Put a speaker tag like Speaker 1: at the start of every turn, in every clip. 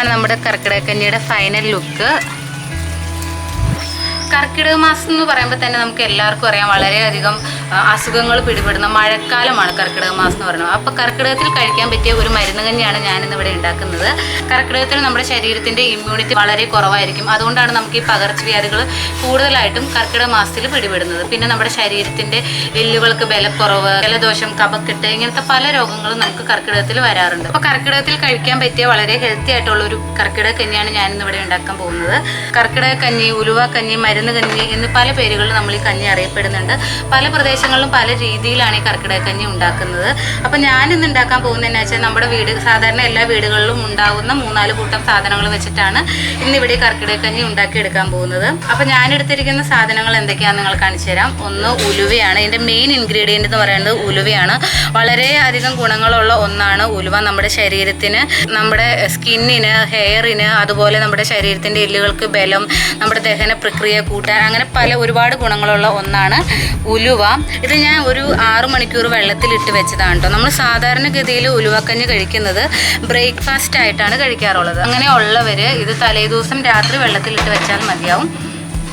Speaker 1: ഇതാണ് നമ്മുടെ കർക്കിടകക്കഞ്ഞിയുടെ ഫൈനൽ ലുക്ക് കർക്കിടക മാസം എന്ന് പറയുമ്പോൾ തന്നെ നമുക്ക് എല്ലാവർക്കും അറിയാം വളരെയധികം അസുഖങ്ങൾ പിടിപെടുന്ന മഴക്കാലമാണ് കർക്കിടക മാസം എന്ന് പറയുന്നത്. അപ്പോൾ കർക്കിടകത്തിൽ കഴിക്കാൻ പറ്റിയ ഒരു മരുന്ന് കഞ്ഞിയാണ് ഞാനിന്ന് ഇവിടെ ഉണ്ടാക്കുന്നത്. കർക്കിടകത്തിൽ നമ്മുടെ ശരീരത്തിന്റെ ഇമ്മ്യൂണിറ്റി വളരെ കുറവായിരിക്കും. അതുകൊണ്ടാണ് നമുക്ക് ഈ പകർച്ചവ്യാധികൾ കൂടുതലായിട്ടും കർക്കിടക മാസത്തിൽ പിടിപെടുന്നത്. പിന്നെ നമ്മുടെ ശരീരത്തിന്റെ എല്ലുകൾക്ക് ബലക്കുറവ് ജലദോഷം കപക്കെട്ട് ഇങ്ങനത്തെ പല രോഗങ്ങളും നമുക്ക് കർക്കിടകത്തിൽ വരാറുണ്ട്. അപ്പോൾ കർക്കിടകത്തിൽ കഴിക്കാൻ പറ്റിയ വളരെ ഹെൽത്തി ആയിട്ടുള്ള ഒരു കർക്കിടക കഞ്ഞിയാണ് ഞാനിന്ന് ഇവിടെ ഉണ്ടാക്കാൻ പോകുന്നത്. കർക്കിടക കഞ്ഞി ഉലുവ കഞ്ഞി മരുന്ന് കഞ്ഞി എന്ന് പല പേരുകളിൽ നമ്മൾ ഈ കഞ്ഞി അറിയപ്പെടുന്നുണ്ട്. പല പ്രദേശങ്ങളിലും പല രീതിയിലാണ് ഈ കർക്കിടക കഞ്ഞി ഉണ്ടാക്കുന്നത്. അപ്പോൾ ഞാനിന്ന് ഉണ്ടാക്കാൻ പോകുന്നത് എന്നാ വെച്ചാൽ നമ്മുടെ വീട് സാധാരണ എല്ലാ വീടുകളിലും ഉണ്ടാകുന്ന മൂന്നാൽ കൂട്ടം സാധനങ്ങൾ വെച്ചിട്ടാണ് ഇന്ന് ഇവിടെ ഈ കർക്കിടക കഞ്ഞി ഉണ്ടാക്കിയെടുക്കാൻ പോകുന്നത്. അപ്പോൾ ഞാൻ എടുത്തിരിക്കുന്ന സാധനങ്ങൾ എന്തൊക്കെയാണെന്ന് നിങ്ങൾ കാണിച്ചു തരാം. ഒന്ന് ഉലുവയാണ്. ഇതിന്റെ മെയിൻ ഇൻഗ്രീഡിയന്റ് എന്ന് പറയുന്നത് ഉലുവയാണ്. വളരെ അധികം ഗുണങ്ങളുള്ള ഒന്നാണ് ഉലുവ. നമ്മുടെ ശരീരത്തിന് നമ്മുടെ സ്കിന്നിന് ഹെയറിന് അതുപോലെ നമ്മുടെ ശരീരത്തിന്റെ എല്ലുകൾക്ക് ബലം നമ്മുടെ ദഹന പ്രക്രിയ കൂട്ടാൻ അങ്ങനെ പല ഒരുപാട് ഗുണങ്ങളുള്ള ഒന്നാണ് ഉലുവ. ഇത് ഞാൻ ഒരു ആറു മണിക്കൂർ വെള്ളത്തിലിട്ട് വെച്ചതാണ് കേട്ടോ നമ്മൾ സാധാരണഗതിയിൽ ഉലുവക്കഞ്ഞ് കഴിക്കുന്നത് ബ്രേക്ക്ഫാസ്റ്റ് ആയിട്ടാണ് കഴിക്കാറുള്ളത്. അങ്ങനെ ഉള്ളവർ ഇത് തലേദിവസം രാത്രി വെള്ളത്തിലിട്ട് വെച്ചാൽ മതിയാവും.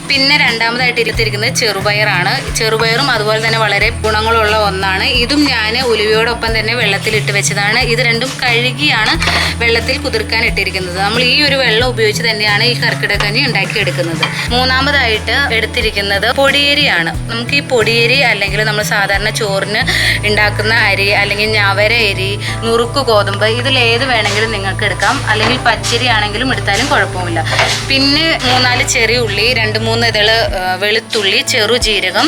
Speaker 1: പിന്നെ രണ്ടാമതായിട്ട് ഇരുത്തിരിക്കുന്നത് ചെറുപയറാണ്. ചെറുപയറും അതുപോലെ തന്നെ വളരെ ഗുണങ്ങളുള്ള ഒന്നാണ്. ഇതും ഞാൻ ഉലുവയോടൊപ്പം തന്നെ വെള്ളത്തിലിട്ട് വെച്ചതാണ്. ഇത് രണ്ടും കഴുകിയാണ് വെള്ളത്തിൽ കുതിർക്കാൻ ഇട്ടിരിക്കുന്നത്. നമ്മൾ ഈ ഒരു വെള്ളം ഉപയോഗിച്ച് തന്നെയാണ് ഈ കർക്കിടകഞ്ഞി ഉണ്ടാക്കിയെടുക്കുന്നത്. മൂന്നാമതായിട്ട് എടുത്തിരിക്കുന്നത് പൊടിയേരിയാണ്. നമുക്ക് ഈ പൊടിയേരി അല്ലെങ്കിൽ നമ്മൾ സാധാരണ ചോറിന് ഉണ്ടാക്കുന്ന അരി അല്ലെങ്കിൽ ഞവര അരി നുറുക്ക് ഗോതമ്പ് ഇതിലേത് വേണമെങ്കിലും നിങ്ങൾക്ക് എടുക്കാം. അല്ലെങ്കിൽ പച്ചരി ആണെങ്കിലും എടുത്താലും കുഴപ്പമില്ല. പിന്നെ മൂന്നാൽ ചെറിയ ഉള്ളി രണ്ട് മൂന്ന് ഇതൾ ആ, വെളുത്തുള്ളി ചെറുജീരകം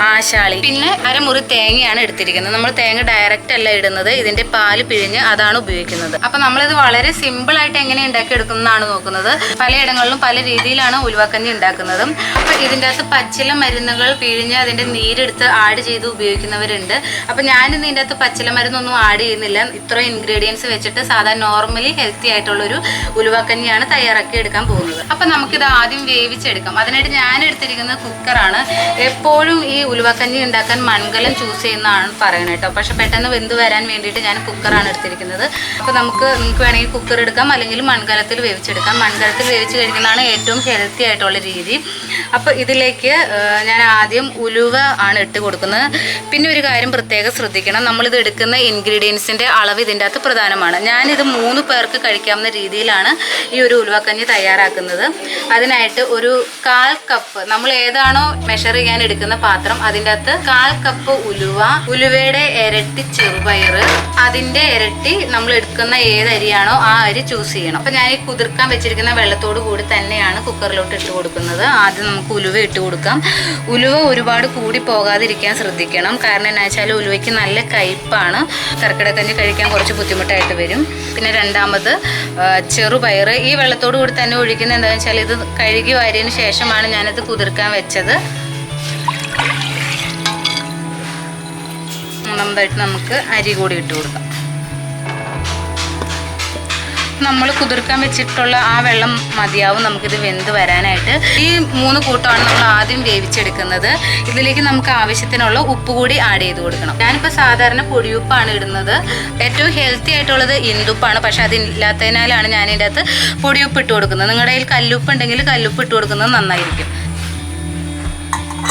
Speaker 1: ആശാളി. പിന്നെ അരമുറി തേങ്ങയാണ് എടുത്തിരിക്കുന്നത്. നമ്മൾ തേങ്ങ ഡയറക്റ്റ് അല്ല ഇടുന്നത്. ഇതിന്റെ പാൽ പിഴിഞ്ഞ് അതാണ് ഉപയോഗിക്കുന്നത്. അപ്പൊ നമ്മളിത് വളരെ സിമ്പിൾ ആയിട്ട് എങ്ങനെ ഉണ്ടാക്കി എടുക്കുന്നതാണ് നോക്കുന്നത്. പലയിടങ്ങളിലും പല രീതിയിലാണ് ഉലുവാക്കഞ്ഞി ഉണ്ടാക്കുന്നത്. അപ്പൊ ഇതിന്റെ അകത്ത് പച്ചില മരുന്നുകൾ പിഴിഞ്ഞ് അതിന്റെ നീരെടുത്ത് ആഡ് ചെയ്ത് ഉപയോഗിക്കുന്നവരുണ്ട്. അപ്പൊ ഞാനിന്ന് ഇതിന്റെ അകത്ത് പച്ചില മരുന്നൊന്നും ആഡ് ചെയ്യുന്നില്ല. ഇത്ര ഇൻഗ്രീഡിയൻസ് വെച്ചിട്ട് സാധാരണ നോർമലി ഹെൽത്തി ആയിട്ടുള്ളൊരു ഉലുവാക്കഞ്ഞിയാണ് തയ്യാറാക്കി എടുക്കാൻ പോകുന്നത്. അപ്പൊ നമുക്കിത് ആദ്യം വേവിച്ചെടുക്കാം. അതിനായിട്ട് ഞാൻ എടുത്തിരിക്കുന്നത് കുക്കറാണ്. എപ്പോഴും ഈ ഉലുവക്കഞ്ഞി ഉണ്ടാക്കാൻ മൺകലം ചൂസ് ചെയ്യുന്നതാണ് പറയുന്നത് കേട്ടോ. പക്ഷെ പെട്ടെന്ന് വെന്ത് വരാൻ വേണ്ടിയിട്ട് ഞാൻ കുക്കറാണ് എടുത്തിരിക്കുന്നത്. അപ്പോൾ നമുക്ക് നിങ്ങൾക്ക് വേണമെങ്കിൽ കുക്കർ എടുക്കാം അല്ലെങ്കിൽ മൺകലത്തിൽ വേവിച്ചെടുക്കാം. മൺകലത്തിൽ വേവിച്ച് കഴിക്കുന്നതാണ് ഏറ്റവും ഹെൽത്തി ആയിട്ടുള്ള രീതി. അപ്പോൾ ഇതിലേക്ക് ഞാൻ ആദ്യം ഉലുവ ആണ് ഇട്ട് കൊടുക്കുന്നത്. പിന്നെ ഒരു കാര്യം പ്രത്യേകം ശ്രദ്ധിക്കണം. നമ്മളിത് എടുക്കുന്ന ഇൻഗ്രീഡിയൻസിന്റെ അളവ് ഇതിന്റെ അകത്ത് പ്രധാനമാണ്. ഞാനിത് മൂന്ന് പേർക്ക് കഴിക്കാവുന്ന രീതിയിലാണ് ഈ ഒരു ഉലുവക്കഞ്ഞി തയ്യാറാക്കുന്നത്. അതിനായിട്ട് ഒരു കാൽ കപ്പ്. നമ്മൾ ഏതാണോ മെഷർ ചെയ്യാൻ എടുക്കുന്ന പാത്രം അതിന്റെ അകത്ത് കാൽ കപ്പ് ഉലുവ ഉലുവയുടെ ഇരട്ടി ചെറുപയർ അതിന്റെ ഇരട്ടി നമ്മൾ എടുക്കുന്ന ഏത് അരിയാണോ ആ അരി ചൂസ് ചെയ്യണം. അപ്പം ഞാൻ ഈ കുതിർക്കാൻ വെച്ചിരിക്കുന്ന വെള്ളത്തോട് കൂടി തന്നെയാണ് കുക്കറിലോട്ട് ഇട്ട് കൊടുക്കുന്നത്. ആദ്യം നമുക്ക് ഉലുവ ഇട്ട് കൊടുക്കാം. ഉലുവ ഒരുപാട് കൂടി പോകാതിരിക്കാൻ ശ്രദ്ധിക്കണം. കാരണം എന്നാ വെച്ചാൽ ഉലുവയ്ക്ക് നല്ല കയ്പ്പാണ്. കർക്കിടക്കഞ്ഞ് കഴിക്കാൻ കുറച്ച് ബുദ്ധിമുട്ടായിട്ട് വരും. പിന്നെ രണ്ടാമത് ചെറുപയർ. ഈ വെള്ളത്തോട് കൂടി തന്നെ ഒഴിക്കുന്ന എന്താണെന്ന് വെച്ചാൽ ഇത് കഴുകി വാരിയതിന് ശേഷമാണ് ഞാനിത് കുതിർക്കാൻ വെച്ചത്. മൂന്നാമതായിട്ട് നമുക്ക് അരി കൂടി ഇട്ട് കൊടുക്കാം. നമ്മൾ കുതിർക്കാൻ വെച്ചിട്ടുള്ള ആ വെള്ളം മതിയാവും നമുക്കിത് വെന്ത് വരാനായിട്ട്. ഈ മൂന്ന് കൂട്ടമാണ് നമ്മൾ ആദ്യം വേവിച്ചെടുക്കുന്നത്. ഇതിലേക്ക് നമുക്ക് ആവശ്യത്തിനുള്ള ഉപ്പ് കൂടി ആഡ് ചെയ്ത് കൊടുക്കണം. ഞാനിപ്പോൾ സാധാരണ പൊടിയുപ്പാണ് ഇടുന്നത്. ഏറ്റവും ഹെൽത്തി ആയിട്ടുള്ളത് ഇന്ദുപ്പാണ്. പക്ഷെ അതില്ലാത്തതിനാലാണ് ഞാൻ ഇതിന്റെ അകത്ത് പൊടിയുപ്പ് ഇട്ട് കൊടുക്കുന്നത്. നിങ്ങളുടെ കയ്യിൽ കല്ലുപ്പ് ഉണ്ടെങ്കിൽ കല്ലുപ്പ് ഇട്ട് കൊടുക്കുന്നത് നന്നായിരിക്കും.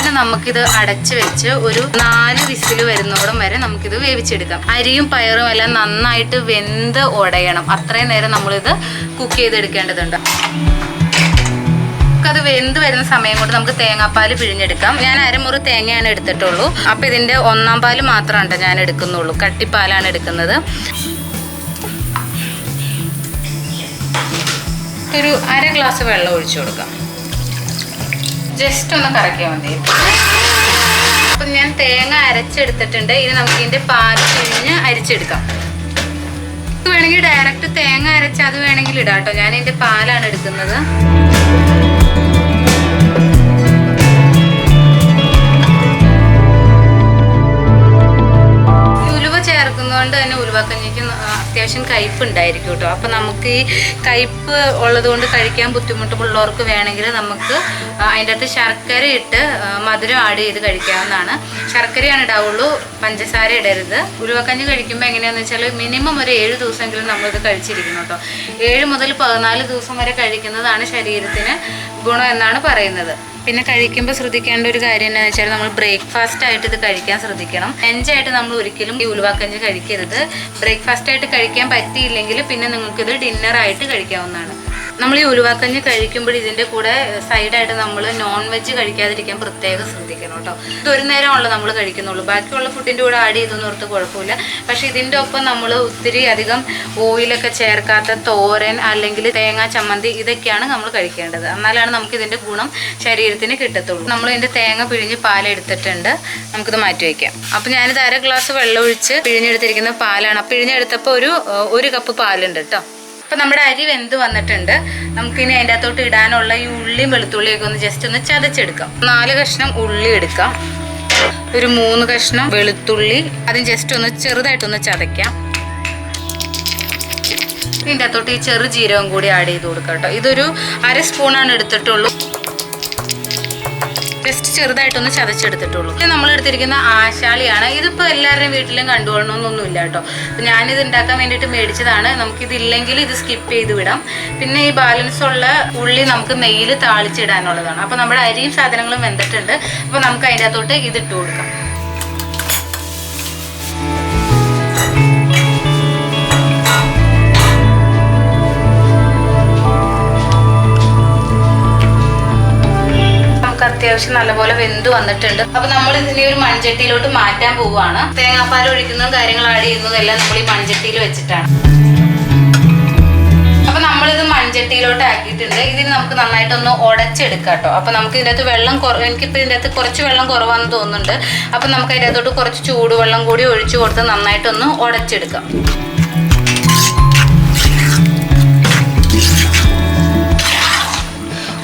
Speaker 1: പിന്നെ നമുക്കിത് അടച്ചു വെച്ച് ഒരു നാല് വിസിൽ വരുന്നോടം വരെ നമുക്കിത് വേവിച്ചെടുക്കാം. അരിയും പയറും എല്ലാം നന്നായിട്ട് വെന്ത് ഉടയണം അത്രയും നേരം നമ്മളിത് കുക്ക് ചെയ്തെടുക്കേണ്ടതുണ്ട്. അത് വെന്ത് വരുന്ന സമയം കൊണ്ട് നമുക്ക് തേങ്ങാപ്പാൽ പിഴിഞ്ഞെടുക്കാം. ഞാൻ അരമുറി തേങ്ങയാണ് എടുത്തിട്ടുള്ളൂ. അപ്പോൾ ഇതിന്റെ ഒന്നാം പാൽ മാത്രമാണ് ഞാൻ എടുക്കുന്നുള്ളൂ. കട്ടിപ്പാലാണ് എടുക്കുന്നത്. ഒരു അര ഗ്ലാസ് വെള്ളം ഒഴിച്ചു കൊടുക്കാം. ജസ്റ്റ് ഒന്ന് കറക്കിയാൽ മതി. അപ്പൊ ഞാൻ തേങ്ങ അരച്ചെടുത്തിട്ടുണ്ട്. ഇനി നമുക്ക് ഇതിന്റെ പാൽ പിഴിഞ്ഞ് അരിച്ചെടുക്കാം. വേണമെങ്കിൽ ഡയറക്റ്റ് തേങ്ങ അരച്ച് അത് വേണമെങ്കിൽ ഇടാം കേട്ടോ. ഞാൻ ഇതിന്റെ പാലാണ് എടുക്കുന്നത്. ഉലുവ ചേർക്കുന്നതുകൊണ്ട് തന്നെ ഉലുവക്കഞ്ഞിക്ക് ന- അത്യാവശ്യം കയ്പ്പ് ഉണ്ടായിരിക്കും കേട്ടോ. അപ്പം നമുക്ക് ഈ കയ്പ്പ് ഉള്ളതുകൊണ്ട് കഴിക്കാൻ ബുദ്ധിമുട്ടുള്ളവർക്ക് വേണമെങ്കിൽ നമുക്ക് അതിന്റെ അകത്ത് ശർക്കര ഇട്ട് മധുരം ആഡ് ചെയ്ത് കഴിക്കാവുന്നതാണ്. ശർക്കരയാണ് ഇടാവുള്ളൂ പഞ്ചസാര ഇടരുത്. ഉരുവക്കഞ്ഞ് കഴിക്കുമ്പോൾ എങ്ങനെയാണെന്ന് വെച്ചാൽ മിനിമം ഒരു ഏഴ് ദിവസമെങ്കിലും നമ്മളിത് കഴിച്ചിരിക്കണം കേട്ടോ. ഏഴ് മുതൽ പതിനാല് ദിവസം വരെ കഴിക്കുന്നതാണ് ശരീരത്തിന് ഗുണം എന്നാണ് പറയുന്നത്. പിന്നെ കഴിക്കുമ്പോൾ ശ്രദ്ധിക്കേണ്ട ഒരു കാര്യം എന്താണെന്ന് വെച്ചാൽ നമ്മൾ ബ്രേക്ക്ഫാസ്റ്റ് ആയിട്ട് ഇത് കഴിക്കാൻ ശ്രദ്ധിക്കണം. ലഞ്ചായിട്ട് നമ്മൾ ഒരിക്കലും ഈ ഉലുവാക്കഞ്ച് കഴിക്കരുത്. ബ്രേക്ക്ഫാസ്റ്റ് ആയിട്ട് കഴിക്കാൻ പറ്റിയില്ലെങ്കിൽ പിന്നെ നിങ്ങൾക്കിത് ഡിന്നറായിട്ട് കഴിക്കാവുന്നതാണ്. നമ്മൾ ഈ ഉലുവാക്കഞ്ഞി കഴിക്കുമ്പോൾ ഇതിന്റെ കൂടെ സൈഡായിട്ട് നമ്മൾ നോൺ വെജ് കഴിക്കാതിരിക്കാൻ പ്രത്യേകം ശ്രദ്ധിക്കണം കേട്ടോ. ഇത് ഒരു നേരമാണല്ലോ നമ്മൾ കഴിക്കുന്നുള്ളൂ. ബാക്കിയുള്ള ഫുഡിന്റെ കൂടെ ആഡ് ചെയ്തെന്ന് ഓർത്ത് കുഴപ്പമില്ല. പക്ഷേ ഇതിന്റെ ഒപ്പം നമ്മൾ ഒത്തിരി അധികം ഓയിലൊക്കെ ചേർക്കാത്ത തോരൻ അല്ലെങ്കിൽ തേങ്ങ ചമ്മന്തി ഇതൊക്കെയാണ് നമ്മൾ കഴിക്കേണ്ടത്. എന്നാലാണ് നമുക്ക് ഇതിന്റെ ഗുണം ശരീരത്തിന് കിട്ടത്തുള്ളൂ. നമ്മൾ ഇതിന്റെ തേങ്ങ പിഴിഞ്ഞ് പാലെടുത്തിട്ടുണ്ട്. നമുക്കിത് മാറ്റി വയ്ക്കാം അപ്പോൾ ഞാനിത് അര ഗ്ലാസ് വെള്ളം ഒഴിച്ച് പിഴിഞ്ഞെടുത്തിരിക്കുന്ന പാലാണ്. പിഴിഞ്ഞെടുത്തപ്പോൾ ഒരു ഒരു കപ്പ് പാലുണ്ട് കേട്ടോ. അപ്പം നമ്മുടെ അരി വെന്ത് വന്നിട്ടുണ്ട്. നമുക്കിനി അതിന്റെ അകത്തോട്ട് ഇടാനുള്ള ഈ ഉള്ളിയും വെളുത്തുള്ളിയൊക്കെ ഒന്ന് ജസ്റ്റ് ഒന്ന് ചതച്ചെടുക്കാം. നാല് കഷ്ണം ഉള്ളി എടുക്കാം. ഒരു മൂന്ന് കഷ്ണം വെളുത്തുള്ളി. അതും ജസ്റ്റ് ഒന്ന് ചെറുതായിട്ടൊന്ന് ചതയ്ക്കാം. ഇതിന്റെ അകത്തോട്ട് ഈ ചെറു ജീരകം കൂടി ആഡ് ചെയ്ത് കൊടുക്കാം കേട്ടോ. ഇതൊരു അര സ്പൂണാണ് എടുത്തിട്ടുള്ളൂ. ജസ്റ്റ് ചെറുതായിട്ടൊന്ന് ചതച്ചെടുത്തിട്ടുള്ളൂ. പിന്നെ നമ്മൾ എടുത്തിരിക്കുന്ന ആശാളിയാണ്. ഇതിപ്പോൾ എല്ലാവരുടെയും വീട്ടിലും കണ്ടുകൊള്ളണമെന്നൊന്നുമില്ല കേട്ടോ. ഞാനിത് ഉണ്ടാക്കാൻ വേണ്ടിയിട്ട് മേടിച്ചതാണ്. നമുക്കിതില്ലെങ്കിൽ ഇത് സ്കിപ്പ് ചെയ്ത് വിടാം. പിന്നെ ഈ ബാലൻസ് ഉള്ള ഉള്ളി നമുക്ക് നെയ്യിൽ താളിച്ചിടാനുള്ളതാണ്. അപ്പോൾ നമ്മുടെ അരിയും സാധനങ്ങളും വെന്തിട്ടുണ്ട്. അപ്പോൾ നമുക്ക് അതിന്റെ അകത്തോട്ട് ഇതിട്ട് കൊടുക്കാം. അത്യാവശ്യം നല്ലപോലെ വെന്ത് വന്നിട്ടുണ്ട്. അപ്പൊ നമ്മൾ ഇതിനെ ഒരു മൺചട്ടിയിലോട്ട് മാറ്റാൻ പോവുകയാണ്. തേങ്ങാപ്പാൽ ഒഴിക്കുന്നതും കാര്യങ്ങൾ ആഡ് ചെയ്യുന്നതും എല്ലാം നമ്മൾ ഈ മൺചട്ടിയിൽ വെച്ചിട്ടാണ്. അപ്പൊ നമ്മളിത് മൺചട്ടിയിലോട്ട് ആക്കിയിട്ടുണ്ട്. ഇതിന് നമുക്ക് നന്നായിട്ടൊന്ന് ഉടച്ചെടുക്കാം കേട്ടോ. അപ്പൊ നമുക്ക് ഇതിന്റെ അകത്ത് വെള്ളം എനിക്കിപ്പോൾ അകത്ത് കുറച്ച് വെള്ളം കുറവാന്ന് തോന്നുന്നുണ്ട്. അപ്പൊ നമുക്ക് അതിന്റെ അകത്തോട്ട് കുറച്ച് ചൂടുവെള്ളം കൂടി ഒഴിച്ചു കൊടുത്ത് നന്നായിട്ടൊന്ന് ഉടച്ചെടുക്കാം.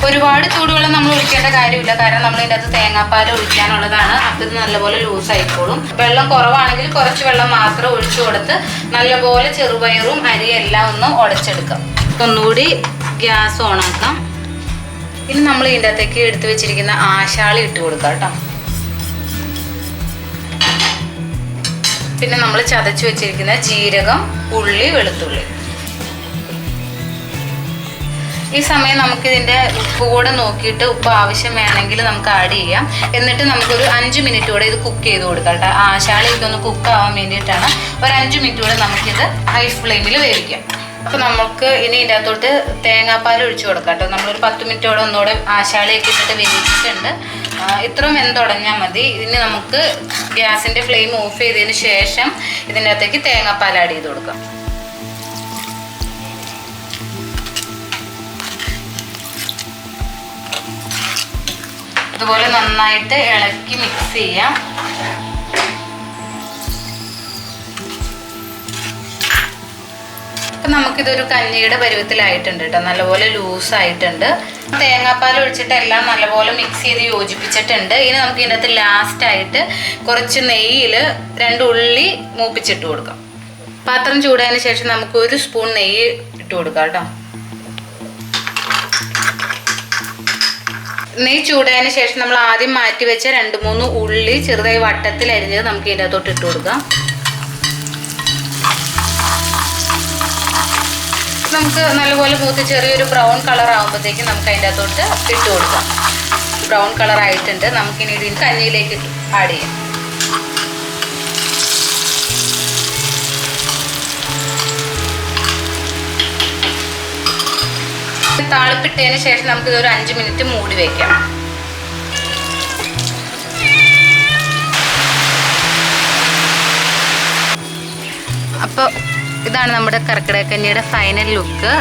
Speaker 1: ഒരുപാട് ചൂടുവെള്ളം നമ്മൾ ഒഴിക്കേണ്ട കാര്യമില്ല. കാരണം നമ്മൾ ഇതിന്റെ അകത്ത് തേങ്ങാപ്പാൽ ഒഴിക്കാനുള്ളതാണ്. അപ്പം ഇത് നല്ലപോലെ ലൂസ് ആയിക്കോളും. വെള്ളം കുറവാണെങ്കിൽ കുറച്ച് വെള്ളം മാത്രം ഒഴിച്ചു കൊടുത്ത് നല്ലപോലെ ചെറുപയറും അരിയും എല്ലാം ഒന്ന് ഉടച്ചെടുക്കാം ഒന്നുകൂടി ഗ്യാസ് ഓണാക്കാം. ഇനി നമ്മൾ ഇതിന്റെ അകത്തേക്ക് എടുത്തു വെച്ചിരിക്കുന്ന ആശാളി ഇട്ട് കൊടുക്കാം കേട്ടോ. പിന്നെ നമ്മൾ ചതച്ച് വെച്ചിരിക്കുന്ന ജീരകം ഉള്ളി വെളുത്തുള്ളി. ഈ സമയം ഇതിന്റെ ഉപ്പ് കൂടെ നോക്കിയിട്ട് ഉപ്പ് ആവശ്യം വേണമെങ്കിൽ നമുക്ക് ആഡ് ചെയ്യാം. എന്നിട്ട് നമുക്കൊരു അഞ്ച് മിനിറ്റ് കൂടെ ഇത് കുക്ക് ചെയ്ത് കൊടുക്കാം കേട്ടോ. ആശാളി ഇതൊന്ന് കുക്ക് ആവാൻ വേണ്ടിയിട്ടാണ്. ഒരു അഞ്ച് മിനിറ്റ് കൂടെ നമുക്കിത് ഹൈ ഫ്ലെയിമിൽ വേവിക്കാം. അപ്പോൾ നമുക്ക് ഇനി ഇതിന്റെ അകത്തോട്ട് തേങ്ങാപ്പാൽ ഒഴിച്ചു കൊടുക്കാം കേട്ടോ. നമ്മളൊരു പത്ത് മിനിറ്റോടെ ഒന്നുകൂടെ ആശാളിയൊക്കെ ഇട്ടിട്ട് വേവിച്ചിട്ടുണ്ട്. ഇത്രയും ഇത്രയും വെന്തുടഞ്ഞാൽ മതി. ഇനി നമുക്ക് ഗ്യാസിന്റെ ഫ്ലെയിം ഓഫ് ചെയ്തതിന് ശേഷം ഇതിന്റെ അകത്തേക്ക് തേങ്ങാപ്പാൽ ആഡ് ചെയ്ത് കൊടുക്കാം. ഇതുപോലെ നന്നായിട്ട് ഇളക്കി മിക്സ് ചെയ്യാം. അപ്പം നമുക്കിതൊരു കഞ്ഞിയുടെ പരുവത്തിലായിട്ടുണ്ട് കേട്ടോ നല്ലപോലെ ലൂസായിട്ടുണ്ട്. തേങ്ങാപ്പാൽ ഒഴിച്ചിട്ട് എല്ലാം നല്ലപോലെ മിക്സ് ചെയ്ത് യോജിപ്പിച്ചിട്ടുണ്ട്. ഇനി നമുക്ക് ഇതിന്റെ അകത്ത് ലാസ്റ്റ് ആയിട്ട് കുറച്ച് നെയ്യിൽ രണ്ട് ഉള്ളി മൂപ്പിച്ചിട്ട് കൊടുക്കാം. പാത്രം ചൂടായതിന് ശേഷം നമുക്ക് ഒരു സ്പൂൺ നെയ്യ് ഇട്ട് കൊടുക്കാം കേട്ടോ നെയ്യ് ചൂടായതിനു ശേഷം നമ്മൾ ആദ്യം മാറ്റി വെച്ച രണ്ട് മൂന്ന് ഉള്ളി ചെറുതായി വട്ടത്തിൽ അരിഞ്ഞത് നമുക്ക് ഇതിന്റെ അകത്തോട്ട് ഇട്ട് കൊടുക്കാം. നമുക്ക് നല്ലപോലെ മൂത്ത് ചെറിയൊരു ബ്രൗൺ കളർ ആകുമ്പോഴത്തേക്കും നമുക്ക് അതിന്റെ അകത്തോട്ട് ഇട്ട് കൊടുക്കാം. ബ്രൗൺ കളർ ആയിട്ടുണ്ട്. നമുക്കിനി ഇതിന്റെ കഞ്ഞിയിലേക്ക് ആഡ് ചെയ്യാം. താളിപ്പിട്ടതിന് ശേഷം നമുക്ക് ഇതൊരു അഞ്ച് മിനിറ്റ് മൂടി വെക്കാം. അപ്പോൾ ഇതാണ് നമ്മുടെ കർക്കിടകക്കഞ്ഞിയുടെ ഫൈനൽ ലുക്ക്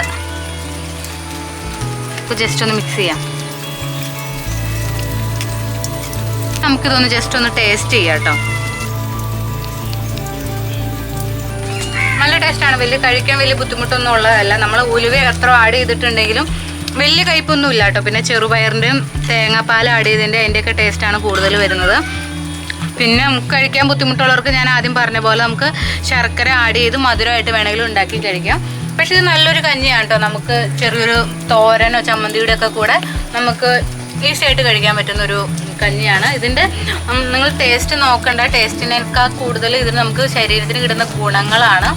Speaker 1: ജസ്റ്റ് ഒന്ന് മിക്സ് ചെയ്യാം. നമുക്കിതൊന്ന് ജസ്റ്റ് ഒന്ന് ടേസ്റ്റ് ചെയ്യാം കേട്ടോ നല്ല ടേസ്റ്റാണ് വലിയ കഴിക്കാൻ വലിയ ബുദ്ധിമുട്ടൊന്നും ഉള്ളതല്ല. നമ്മൾ ഉലുവ എത്ര ആഡ് ചെയ്തിട്ടുണ്ടെങ്കിലും വലിയ കയ്പൊന്നും ഇല്ല കേട്ടോ. പിന്നെ ചെറുപയറിന്റെയും തേങ്ങാപ്പാൽ ആഡ് ചെയ്തതിന്റെ അതിന്റെയൊക്കെ ടേസ്റ്റാണ് കൂടുതൽ വരുന്നത്. പിന്നെ നമുക്ക് കഴിക്കാൻ ബുദ്ധിമുട്ടുള്ളവർക്ക് ഞാൻ ആദ്യം പറഞ്ഞ പോലെ നമുക്ക് ശർക്കര ആഡ് ചെയ്ത് മധുരമായിട്ട് വേണമെങ്കിലും ഉണ്ടാക്കി കഴിക്കാം. പക്ഷേ ഇത് നല്ലൊരു കഞ്ഞിയാണ് കേട്ടോ. നമുക്ക് ചെറിയൊരു തോരനോ ചമ്മന്തിയുടെ ഒക്കെ കൂടെ നമുക്ക് ഈസി ആയിട്ട് കഴിക്കാൻ പറ്റുന്ന ഒരു കഞ്ഞിയാണ് ഇതിന്റെ നിങ്ങൾ ടേസ്റ്റ് നോക്കണ്ട. ടേസ്റ്റിനേക്കാൾ കൂടുതൽ ഇതിന് നമുക്ക് ശരീരത്തിന് കിട്ടുന്ന ഗുണങ്ങളാണ്.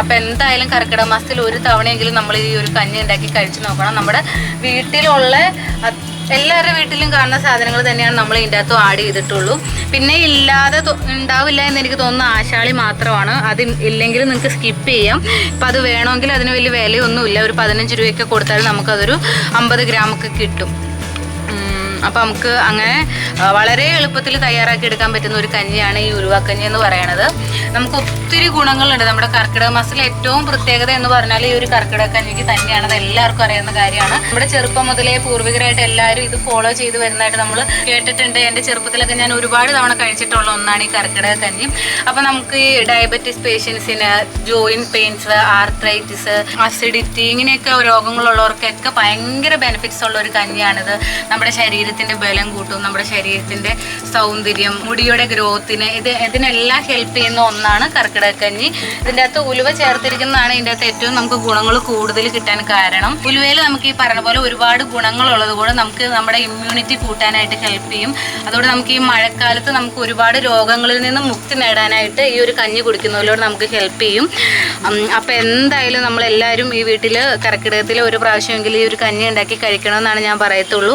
Speaker 1: അപ്പം എന്തായാലും കർക്കിടക മാസത്തിൽ ഒരു തവണയെങ്കിലും നമ്മൾ ഈ ഒരു കഞ്ഞി ഉണ്ടാക്കി കഴിച്ചു നോക്കണം. നമ്മുടെ വീട്ടിലുള്ള എല്ലാവരുടെ വീട്ടിലും കാണുന്ന സാധനങ്ങൾ തന്നെയാണ് നമ്മൾ ഇതിന്റെ അകത്ത് ആഡ് ചെയ്തിട്ടുള്ളൂ. പിന്നെ ഇല്ലാതെ ഉണ്ടാവില്ല എന്ന് എനിക്ക് തോന്നുന്ന ആശാളി മാത്രമാണ്. അത് ഇല്ലെങ്കിൽ നിങ്ങൾക്ക് സ്കിപ്പ് ചെയ്യാം. ഇപ്പം അത് വേണമെങ്കിൽ അതിന് വലിയ വിലയൊന്നുമില്ല. ഒരു പതിനഞ്ച് രൂപയൊക്കെ കൊടുത്താൽ നമുക്കതൊരു അമ്പത് ഗ്രാമൊക്കെ കിട്ടും. ഉം, അപ്പം നമുക്ക് അങ്ങനെ വളരെ എളുപ്പത്തിൽ തയ്യാറാക്കി എടുക്കാൻ പറ്റുന്ന ഒരു കഞ്ഞിയാണ് ഈ ഉരുവാക്കഞ്ഞി എന്ന് പറയുന്നത് നമുക്ക് ഒത്തിരി ഗുണങ്ങളുണ്ട്. നമ്മുടെ കർക്കിടക മാസത്തിലെ ഏറ്റവും പ്രത്യേകത എന്ന് പറഞ്ഞാൽ ഈ ഒരു കർക്കിടക കഞ്ഞിക്ക് തന്നെയാണ്. അത് എല്ലാവർക്കും അറിയുന്ന കാര്യമാണ്. നമ്മുടെ ചെറുപ്പം മുതലേ പൂർവികരായിട്ട് എല്ലാവരും ഇത് ഫോളോ ചെയ്ത് വരുന്നതായിട്ട് നമ്മൾ കേട്ടിട്ടുണ്ട്. എന്റെ ചെറുപ്പത്തിലൊക്കെ ഞാൻ ഒരുപാട് തവണ കഴിച്ചിട്ടുള്ള ഒന്നാണ് ഈ കർക്കിടക കഞ്ഞി. അപ്പം നമുക്ക് ഈ ഡയബറ്റീസ് പേഷ്യൻസിന് ജോയിൻ പെയിൻസ് ആർത്രൈറ്റിസ് അസിഡിറ്റി ഇങ്ങനെയൊക്കെ രോഗങ്ങളുള്ളവർക്കൊക്കെ ഭയങ്കര ബെനിഫിറ്റ്സ് ഉള്ള ഒരു കഞ്ഞിയാണിത്. നമ്മുടെ ശരീരത്തിന്റെ ബലം കൂട്ടും നമ്മുടെ ശരീരത്തിന്റെ സൗന്ദര്യം മുടിയുടെ ഗ്രോത്തിന് ഇത് ഇതിനെല്ലാം ഹെൽപ്പ് ചെയ്യുന്ന ഒന്നാണ് കർക്കിടകക്കഞ്ഞി. ഇതിന്റെ അകത്ത് ഉലുവ ചേർത്തിരിക്കുന്നതാണ് ഇതിന്റെ അകത്ത് ഏറ്റവും നമുക്ക് ഗുണങ്ങൾ കൂടുതൽ കിട്ടാൻ കാരണം. ഉലുവയിൽ നമുക്ക് ഈ പറഞ്ഞ പോലെ ഒരുപാട് ഗുണങ്ങളുള്ളത് കൊണ്ട് നമുക്ക് നമ്മുടെ ഇമ്മ്യൂണിറ്റി കൂട്ടാനായിട്ട് ഹെൽപ്പ് ചെയ്യും. അതുകൊണ്ട് നമുക്ക് ഈ മഴക്കാലത്ത് നമുക്ക് ഒരുപാട് രോഗങ്ങളിൽ നിന്ന് മുക്തി നേടാനായിട്ട് ഈ ഒരു കഞ്ഞി കുടിക്കുന്നതിലൂടെ നമുക്ക് ഹെൽപ്പ് ചെയ്യും. അപ്പം എന്തായാലും നമ്മളെല്ലാവരും ഈ വീട്ടിൽ കർക്കിടകത്തിൽ ഒരു പ്രാവശ്യമെങ്കിലും ഈ ഒരു കഞ്ഞി ഉണ്ടാക്കി കഴിക്കണമെന്നാണ് ഞാൻ പറയത്തുള്ളൂ.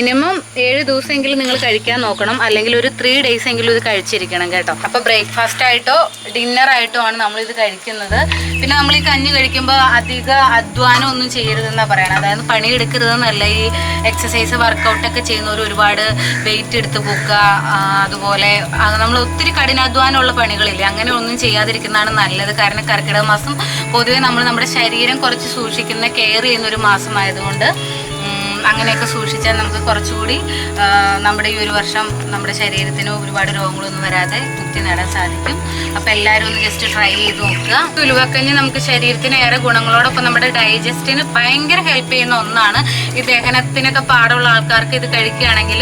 Speaker 1: മിനിമം ഏഴ് ദിവസമെങ്കിലും നിങ്ങൾ കഴിക്കാൻ നോക്കണം. അല്ലെങ്കിൽ ഒരു ത്രീ ഡേയ്സ് എങ്കിലും ഇത് കഴിച്ചിരിക്കണം കേട്ടോ. അപ്പോൾ ബ്രേക്ക്ഫാസ്റ്റ് ആയിട്ടോ ഡിന്നർ ആയിട്ടോ ആണ് നമ്മൾ ഇത് കഴിക്കുന്നത്. പിന്നെ നമ്മൾ ഈ കഞ്ഞി കഴിക്കുമ്പോൾ അധിക അധ്വാനം ഒന്നും ചെയ്യരുതെന്നാണ് പറയണത്. അതായത് പണിയെടുക്കരുതെന്നല്ല. ഈ എക്സസൈസ് വർക്കൗട്ടൊക്കെ ചെയ്യുന്നവർ ഒരുപാട് വെയിറ്റ് എടുത്ത് പോക്കുക അതുപോലെ നമ്മൾ ഒത്തിരി കഠിനാധ്വാനമുള്ള പണികളില്ലേ? അങ്ങനെ ഒന്നും ചെയ്യാതിരിക്കുന്നതാണ് നല്ലത്. കാരണം കർക്കിടക മാസം പൊതുവെ നമ്മൾ നമ്മുടെ ശരീരം കുറച്ച് സൂക്ഷിക്കുന്ന കെയർ ചെയ്യുന്ന ഒരു മാസമായതുകൊണ്ട് അങ്ങനെയൊക്കെ സൂക്ഷിച്ചാൽ നമുക്ക് കുറച്ചുകൂടി നമ്മുടെ ഈ ഒരു വർഷം നമ്മുടെ ശരീരത്തിന് ഒരുപാട് രോഗങ്ങളൊന്നും വരാതെ മുക്തി നേടാൻ സാധിക്കും. അപ്പോൾ എല്ലാവരും ഒന്ന് ജസ്റ്റ് ട്രൈ ചെയ്ത് നോക്കുക. ഉലുവക്കഞ്ഞി നമുക്ക് ശരീരത്തിന് ഏറെ ഗുണങ്ങളോടൊപ്പം നമ്മുടെ ഡൈജസ്റ്റിന് ഭയങ്കര ഹെൽപ്പ് ചെയ്യുന്ന ഒന്നാണ്. ഈ ദഹനത്തിനൊക്കെ പാടുള്ള ആൾക്കാർക്ക് ഇത് കഴിക്കുകയാണെങ്കിൽ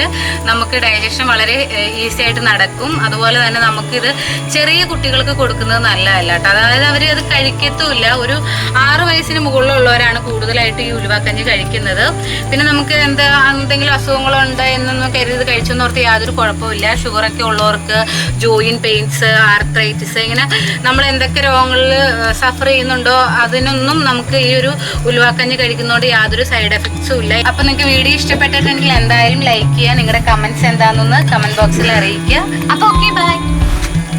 Speaker 1: നമുക്ക് ഡൈജഷൻ വളരെ ഈസി ആയിട്ട് നടക്കും. അതുപോലെ തന്നെ നമുക്കിത് ചെറിയ കുട്ടികൾക്ക് കൊടുക്കുന്നത് നല്ലതല്ല കേട്ടോ. അതായത് അവർ അത് കഴിക്കത്തുമില്ല. ഒരു ആറ് വയസ്സിന് മുകളിലുള്ളവരാണ് കൂടുതലായിട്ട് ഈ ഉലുവക്കഞ്ഞ് കഴിക്കുന്നത്. പിന്നെ നമുക്ക് എന്താ എന്തെങ്കിലും അസുഖങ്ങളുണ്ട് എന്നൊന്നും കരുതി കഴിച്ചെന്നോർത്ത് യാതൊരു കുഴപ്പമില്ല ഷുഗറൊക്കെ ഉള്ളവർക്ക് ജോയിൻ പെയിൻസ് ആർത്രൈറ്റിസ് ഇങ്ങനെ നമ്മൾ എന്തൊക്കെ രോഗങ്ങളിൽ സഫർ ചെയ്യുന്നുണ്ടോ അതിനൊന്നും നമുക്ക് ഈ ഒരു ഉലുവാക്കഞ്ഞ് കഴിക്കുന്നതുകൊണ്ട് യാതൊരു സൈഡ് എഫക്ട്സും ഇല്ല. അപ്പം നിങ്ങൾക്ക് വീഡിയോ ഇഷ്ടപ്പെട്ടിട്ടുണ്ടെങ്കിൽ എന്തായാലും ലൈക്ക് ചെയ്യുക. നിങ്ങളുടെ കമൻസ് എന്താണെന്നൊന്ന് കമന്റ് ബോക്സിൽ അറിയിക്കുക. അപ്പോൾ ഓക്കെ ബൈ